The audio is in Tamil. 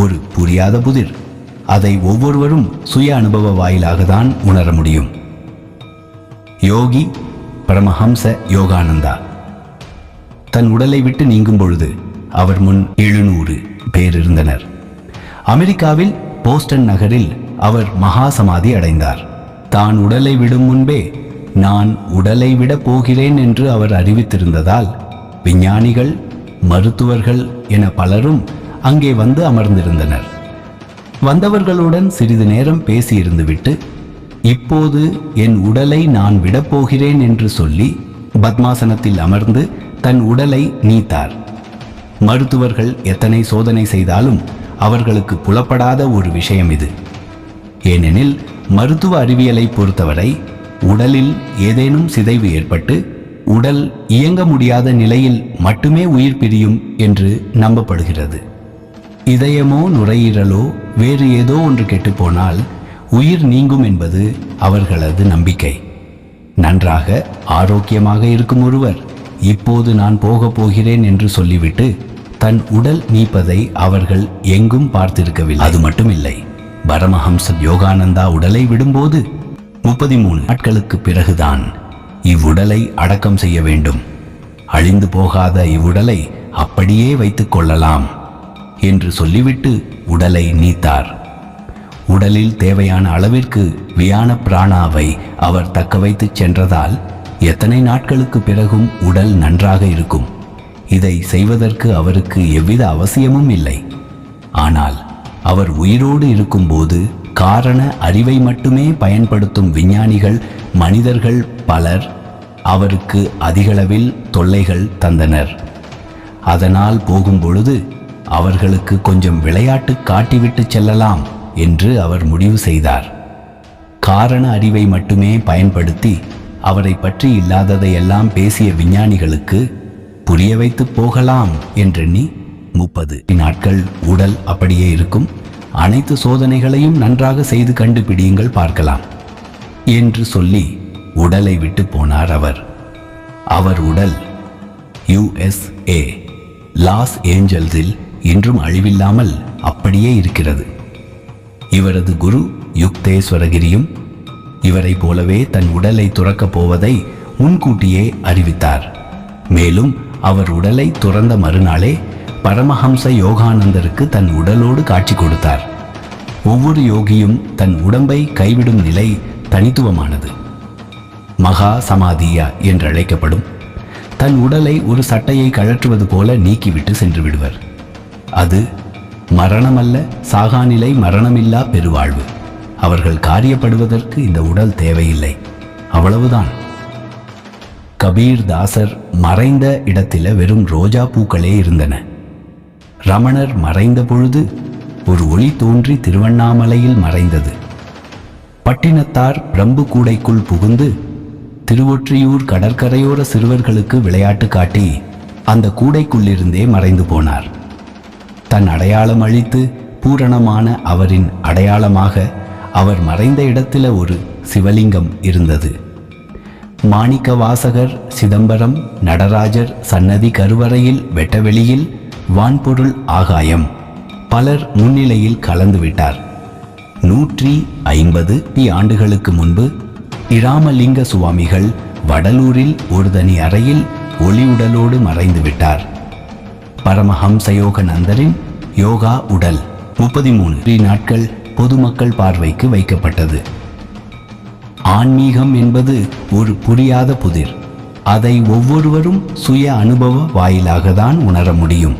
ஒரு புரியாத புதிர். அதை ஒவ்வொருவரும் சுய அனுபவ வாயிலாக தான் உணர முடியும். யோகி பரமஹம்ச யோகானந்தா. தன் உடலை விட்டு நீங்கும் பொழுது அவர் முன் எழுநூறு பேர் இருந்தனர். அமெரிக்காவில் போஸ்டன் நகரில் அவர் மகா சமாதி அடைந்தார். தான் உடலை விடும் முன்பே நான் உடலை விட போகிறேன் என்று அவர் அறிவித்திருந்ததால் விஞ்ஞானிகள் மருத்துவர்கள் என பலரும் அங்கே வந்து அமர்ந்திருந்தனர். வந்தவர்களுடன் சிறிது நேரம் பேசியிருந்துவிட்டு இப்போது என் உடலை நான் விடப்போகிறேன் என்று சொல்லி பத்மாசனத்தில் அமர்ந்து தன் உடலை நீத்தார் மருத்துவர்கள் எத்தனை சோதனை செய்தாலும் அவர்களுக்கு புலப்படாத ஒரு விஷயம் இது. ஏனெனில் மருத்துவ அறிவியலை பொறுத்தவரை உடலில் ஏதேனும் சிதைவு ஏற்பட்டு உடல் இயங்க முடியாத நிலையில் மட்டுமே உயிர் பிரியும் என்று நம்பப்படுகிறது. இதயமோ நுரையீரலோ வேறு ஏதோ ஒன்று கெட்டுப்போனால் உயிர் நீங்கும் என்பது அவர்களது நம்பிக்கை. நன்றாக ஆரோக்கியமாக இருக்கும் ஒருவர் இப்போது நான் போகப் போகிறேன் என்று சொல்லிவிட்டு தன் உடல் நீப்பதை அவர்கள் எங்கும் பார்த்திருக்கவில்லை. அது மட்டுமில்லை பரமஹம்சர் யோகானந்தா உடலை விடும்போது முப்பத்தி மூணு நாட்களுக்கு பிறகுதான் இவ்வுடலை அடக்கம் செய்ய வேண்டும். அழிந்து போகாத இவ்வுடலை அப்படியே வைத்துக் கொள்ளலாம். என்று சொல்லிவிட்டு உடலை நீத்தார். உடலில் தேவையான அளவிற்கு வியான பிராணாவை அவர் தக்கவைத்துச் சென்றதால் எத்தனை நாட்களுக்கு பிறகும் உடல் நன்றாக இருக்கும். இதை செய்வதற்கு அவருக்கு எவ்வித அவசியமும் இல்லை. ஆனால் அவர் உயிரோடு இருக்கும்போது காரண அறிவை மட்டுமே பயன்படுத்தும் விஞ்ஞானிகள் மனிதர்கள் பலர் அவருக்கு அதிகளவில் தொல்லைகள் தந்தனர். அதனால் போகும்பொழுது அவர்களுக்கு கொஞ்சம் விளையாட்டு காட்டிவிட்டு செல்லலாம் என்று அவர் முடிவு செய்தார். காரண அறிவை மட்டுமே பயன்படுத்தி அவரை பற்றி இல்லாததையெல்லாம் பேசிய விஞ்ஞானிகளுக்கு புரிய வைத்து போகலாம் என்றெண்ணி முப்பது நாட்கள் உடல் அப்படியே இருக்கும். அனைத்து சோதனைகளையும் நன்றாக செய்து கண்டுபிடியுங்கள் பார்க்கலாம் என்று சொல்லி உடலை விட்டு போனார் அவர். அவர் உடல் யுஎஸ்ஏ லாஸ் ஏஞ்சல்ஸில் இன்றும் அழிவில்லாமல் அப்படியே இருக்கிறது. இவரது குரு யுக்தேஸ்வரகிரியும் இவரை போலவே தன் உடலை துறக்கப் போவதை முன்கூட்டியே அறிவித்தார். மேலும் அவர் உடலை துறந்த மறுநாளே பரமஹம்ச யோகானந்தருக்கு தன் உடலோடு காட்சி கொடுத்தார். ஒவ்வொரு யோகியும் தன் உடம்பை கைவிடும் நிலை தனித்துவமானது. மகா சமாதியா என்றழைக்கப்படும். தன் உடலை ஒரு சட்டையை கழற்றுவது போல நீக்கிவிட்டு சென்று விடுவர். அது மரணமல்ல சாகாநிலை மரணமில்லா பெருவாழ்வு. அவர்கள் காரியப்படுவதற்கு இந்த உடல் தேவையில்லை. அவ்வளவுதான். கபீர் தாசர் மறைந்த இடத்தில வெறும் ரோஜா பூக்களே இருந்தன. ரமணர் மறைந்த பொழுது ஒரு ஒளி தோன்றி திருவண்ணாமலையில் மறைந்தது. பட்டினத்தார் பிரம்பு கூடைக்குள் புகுந்து திருவொற்றியூர் கடற்கரையோர சிறுவர்களுக்கு விளையாட்டு காட்டி அந்த கூடைக்குள்ளிருந்தே மறைந்து போனார். தன் அடையாளம் அழித்து பூரணமான அவரின் அடையாளமாக அவர் மறைந்த இடத்தில் ஒரு சிவலிங்கம் இருந்தது. மாணிக்க வாசகர் சிதம்பரம் நடராஜர் சன்னதி கருவறையில் வெட்டவெளியில் வான்பொருள் ஆகாயம் பலர் முன்னிலையில் கலந்துவிட்டார் நூற்றி ஐம்பது ஆண்டுகளுக்கு முன்பு இராமலிங்க சுவாமிகள் வடலூரில் ஒரு தனி அறையில் ஒளியுடலோடு மறைந்து பரமஹம்ச யோக நந்தரின் யோகா உடல் முப்பத்தி மூணு நாட்கள் பொதுமக்கள் பார்வைக்கு வைக்கப்பட்டது. ஆன்மீகம் என்பது ஒரு புரியாத புதிர். அதை ஒவ்வொருவரும் சுய அனுபவ வாயிலாக தான் உணர முடியும்.